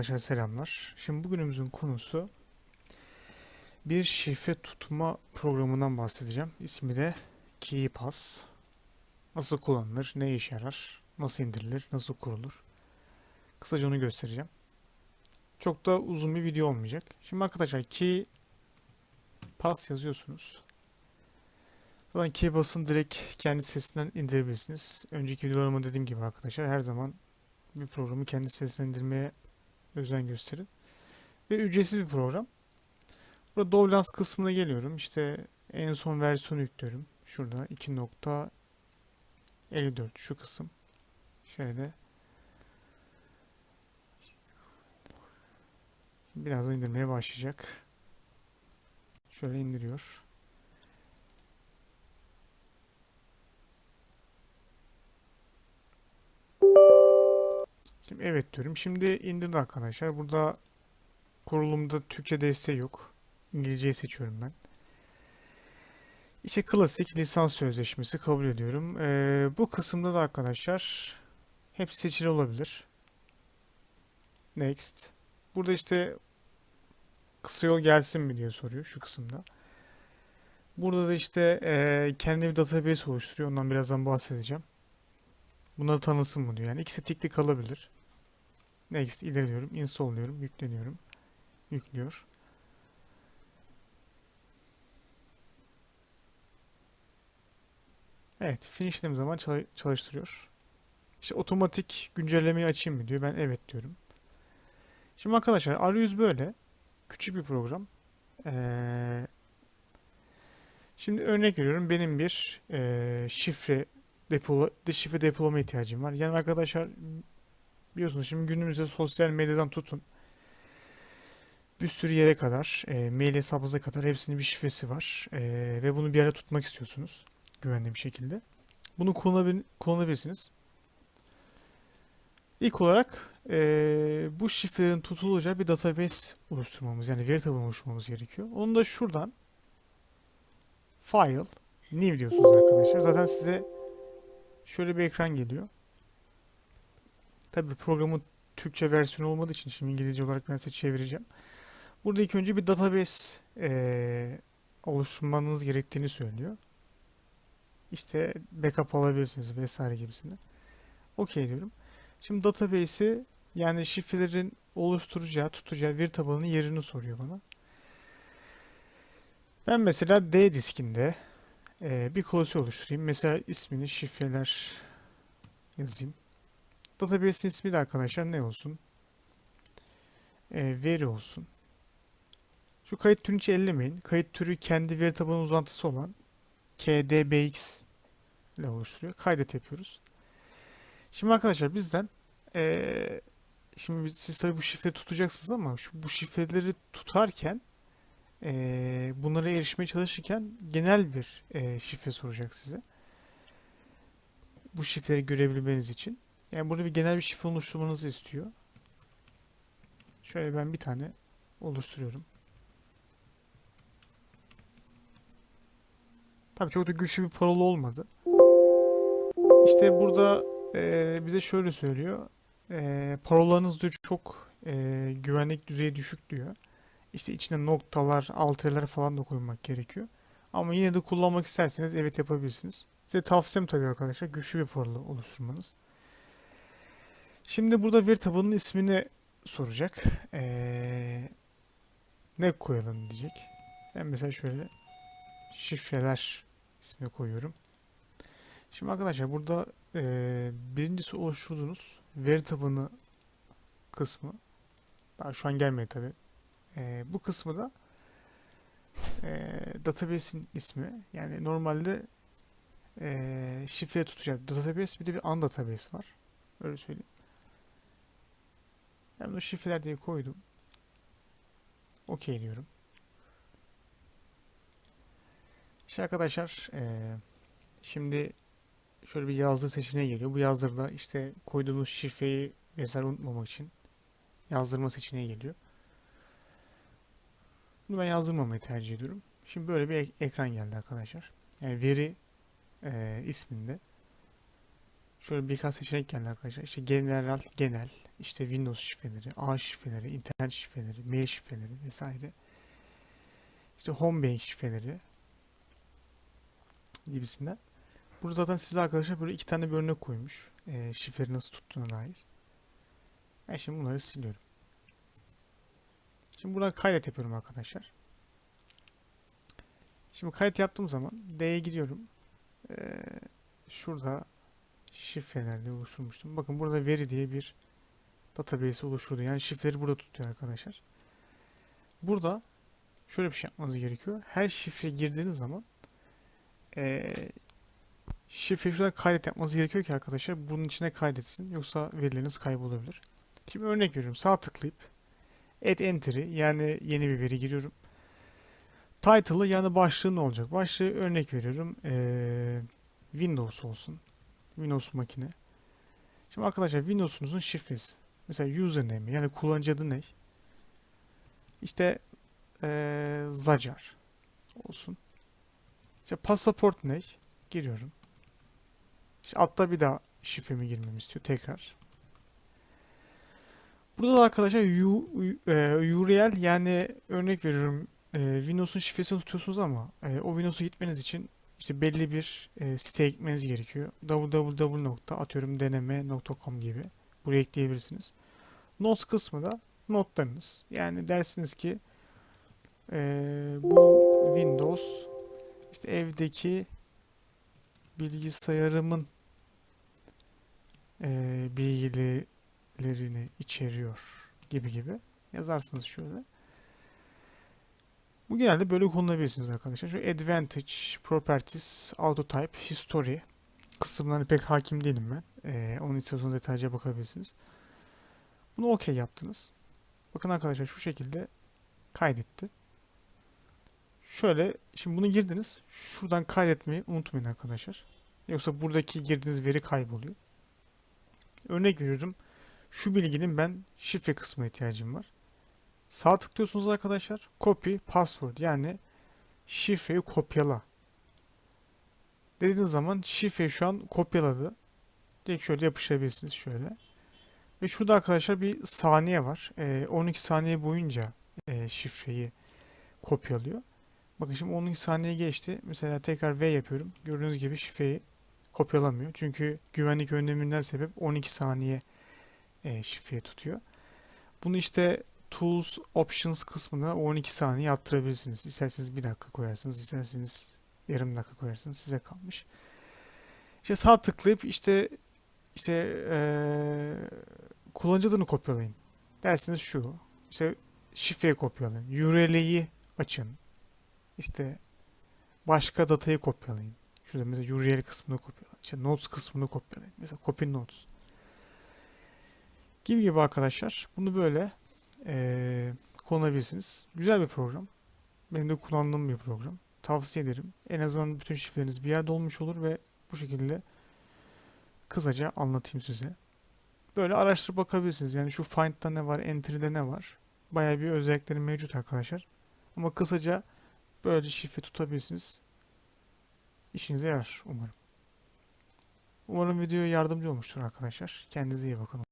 arkadaşlar selamlar. Şimdi bugünümüzün konusu bir şifre tutma programından bahsedeceğim. İsmi de KeyPass. Nasıl kullanılır, ne işe yarar, nasıl indirilir, nasıl kurulur. Kısaca onu göstereceğim. Çok da uzun bir video olmayacak. Şimdi arkadaşlar KeyPass yazıyorsunuz. Zaten KeyPass'ın direkt kendi sitesinden indirebilirsiniz. Önceki videolarıma dediğim gibi arkadaşlar her zaman bir programı kendi seslendirmeye özen gösterin. Ve ücretsiz bir program. Burada Dovlans kısmına geliyorum. İşte en son versiyonu yüklüyorum. Şurada 2.54 şu kısım. Şöyle. Birazdan indirmeye başlayacak. Şöyle indiriyor. Şimdi evet diyorum. Şimdi indirdi arkadaşlar. Burada kurulumda Türkçe desteği yok. İngilizceyi seçiyorum ben. İşte klasik lisans sözleşmesi kabul ediyorum. Ee, bu kısımda da arkadaşlar hepsi seçili olabilir. Next. Burada işte kısa yol gelsin mi diye soruyor şu kısımda. Burada da işte e, kendi bir database oluşturuyor. Ondan birazdan bahsedeceğim. Bunları tanısın mı diyor. Yani ikisi tikli kalabilir. Next ilerliyorum. Install diyorum. Yükleniyorum. Yüklüyor. Evet. Finish zaman çal- çalıştırıyor. İşte otomatik güncellemeyi açayım mı diyor. Ben evet diyorum. Şimdi arkadaşlar arayüz böyle. Küçük bir program. Ee, şimdi örnek veriyorum. Benim bir ee, şifre depola, şifre depolama ihtiyacım var. Yani arkadaşlar biliyorsunuz şimdi günümüzde sosyal medyadan tutun bir sürü yere kadar, e, mail hesabınıza kadar hepsinin bir şifresi var. E, ve bunu bir yere tutmak istiyorsunuz. Güvenli bir şekilde. Bunu kullanabil kullanabilirsiniz. İlk olarak e, bu şifrelerin tutulacağı bir database oluşturmamız yani veri tabanı oluşturmamız gerekiyor. Onu da şuradan file new diyorsunuz arkadaşlar. Zaten size şöyle bir ekran geliyor. Tabii programın Türkçe versiyonu olmadığı için şimdi İngilizce olarak ben size çevireceğim. Burada ilk önce bir database eee, oluşturmanız gerektiğini söylüyor. İşte backup alabilirsiniz vesaire gibisini. Okey diyorum. Şimdi database'i yani şifrelerin oluşturacağı, tutacağı veri tabanının yerini soruyor bana. Ben mesela D diskinde eee, bir klasör oluşturayım. Mesela ismini şifreler yazayım. Database'in ismi de arkadaşlar ne olsun? Eee, veri olsun. Şu kayıt türünü hiç ellemeyin. Kayıt türü kendi veri tabanı uzantısı olan KDBX ile oluşturuyor. Kaydet yapıyoruz. Şimdi arkadaşlar bizden eee, şimdi siz tabii bu şifreyi tutacaksınız ama şu bu şifreleri tutarken eee bunlara erişmeye çalışırken genel bir eee, şifre soracak size. Bu şifreleri görebilmeniz için. Yani burada bir genel bir şifre oluşturmanızı istiyor. Şöyle ben bir tane oluşturuyorum. Tabii çok da güçlü bir parola olmadı. İşte burada eee, bize şöyle söylüyor. Eee parolanız diyor çok eee, güvenlik düzeyi düşük diyor. İşte içine noktalar, altılar falan da koymak gerekiyor. Ama yine de kullanmak isterseniz evet yapabilirsiniz. Size tavsiyem tabii arkadaşlar güçlü bir parola oluşturmanız. Şimdi burada veri tabanının ismini soracak. Eee, ne koyalım diyecek. Ben mesela şöyle şifreler ismi koyuyorum. Şimdi arkadaşlar burada eee, birincisi oluşturduğunuz veri tabanı kısmı daha şu an gelmedi tabi. bu kısmı da eee database'in ismi. Yani normalde eee şifre tutacak database bir de bir an database var. Öyle söyleyeyim. Ben bunu şifreler diye koydum. Okey diyorum. İşte arkadaşlar eee, şimdi şöyle bir yazdır seçeneği geliyor. Bu yazdırda işte koyduğumuz şifreyi vesaire unutmamak için yazdırma seçeneği geliyor. Bunu ben yazdırmamayı tercih ediyorum. Şimdi böyle bir ek- ekran geldi arkadaşlar. Yani veri eee, isminde Şöyle birkaç seçenek geldi arkadaşlar. İşte general, genel, işte Windows şifreleri, ağ şifreleri, internet şifreleri, mail şifreleri vesaire. İşte home bank şifreleri gibisinden. Burada zaten size arkadaşlar böyle iki tane bir örnek koymuş. Ee, şifreleri nasıl tuttuğuna dair. Ben şimdi bunları siliyorum. Şimdi buradan kaydet yapıyorum arkadaşlar. Şimdi kayıt yaptığım zaman D'ye gidiyorum. Ee, şurada şifrelerde oluşturmuştum. Bakın burada veri diye bir database oluşturdu. Yani şifreleri burada tutuyor arkadaşlar. Burada şöyle bir şey yapmanız gerekiyor. Her şifre girdiğiniz zaman ee, şifreyi şurada kaydet yapmanız gerekiyor ki arkadaşlar bunun içine kaydetsin. Yoksa verileriniz kaybolabilir. Şimdi örnek veriyorum. Sağ tıklayıp add entry yani yeni bir veri giriyorum. Title'ı yani başlığı ne olacak? Başlığı örnek veriyorum. ee, Windows olsun. Windows makine. Şimdi arkadaşlar Windows'unuzun şifresi. Mesela username yani kullanıcı adı ne? İşte ee, Zacar olsun. İşte pasaport ne? Giriyorum. İşte altta bir daha şifremi girmemi istiyor tekrar. Burada da arkadaşlar U, e, URL yani örnek veriyorum e, Windows'un şifresini tutuyorsunuz ama e, o Windows'a gitmeniz için işte belli bir e, siteye gitmeniz gerekiyor. www nokta atıyorum deneme.com gibi. Buraya ekleyebilirsiniz. Notes kısmı da notlarınız. Yani dersiniz ki e, bu Windows işte evdeki bilgisayarımın e, bilgilerini içeriyor gibi gibi yazarsınız şöyle. Bu genelde böyle kullanabilirsiniz arkadaşlar. Şu Advantage, Properties, Autotype, History kısımlarına pek hakim değilim ben. Ee, onun istiyorsanız detaylıca bakabilirsiniz. Bunu OK yaptınız. Bakın arkadaşlar şu şekilde kaydetti. Şöyle şimdi bunu girdiniz. Şuradan kaydetmeyi unutmayın arkadaşlar. Yoksa buradaki girdiğiniz veri kayboluyor. Örnek veriyorum. Şu bilginin ben şifre kısmına ihtiyacım var. Sağ tıklıyorsunuz arkadaşlar. Copy password yani şifreyi kopyala. Dediğiniz zaman şifreyi şu an kopyaladı. Direkt şöyle yapıştırabilirsiniz şöyle. Ve şurada arkadaşlar bir saniye var. Ee, 12 saniye boyunca e, şifreyi kopyalıyor. Bakın şimdi 12 saniye geçti. Mesela tekrar V yapıyorum. Gördüğünüz gibi şifreyi kopyalamıyor. Çünkü güvenlik önleminden sebep 12 saniye e, şifreyi tutuyor. Bunu işte Tools Options kısmına 12 saniye attırabilirsiniz. İsterseniz bir dakika koyarsınız, isterseniz yarım dakika koyarsınız. Size kalmış. İşte sağ tıklayıp işte işte ee, kullanıcı adını kopyalayın. Dersiniz şu. İşte şifreyi kopyalayın. URL'yi açın. İşte başka datayı kopyalayın. Şurada mesela URL kısmını kopyalayın. İşte notes kısmını kopyalayın. Mesela copy notes. Gibi gibi arkadaşlar. Bunu böyle ee, kullanabilirsiniz. Güzel bir program. Benim de kullandığım bir program. Tavsiye ederim. En azından bütün şifreleriniz bir yerde olmuş olur ve bu şekilde kısaca anlatayım size. Böyle araştırıp bakabilirsiniz. Yani şu find'da ne var, entry'de ne var. Bayağı bir özellikleri mevcut arkadaşlar. Ama kısaca böyle şifre tutabilirsiniz. İşinize yarar umarım. Umarım video yardımcı olmuştur arkadaşlar. Kendinize iyi bakın.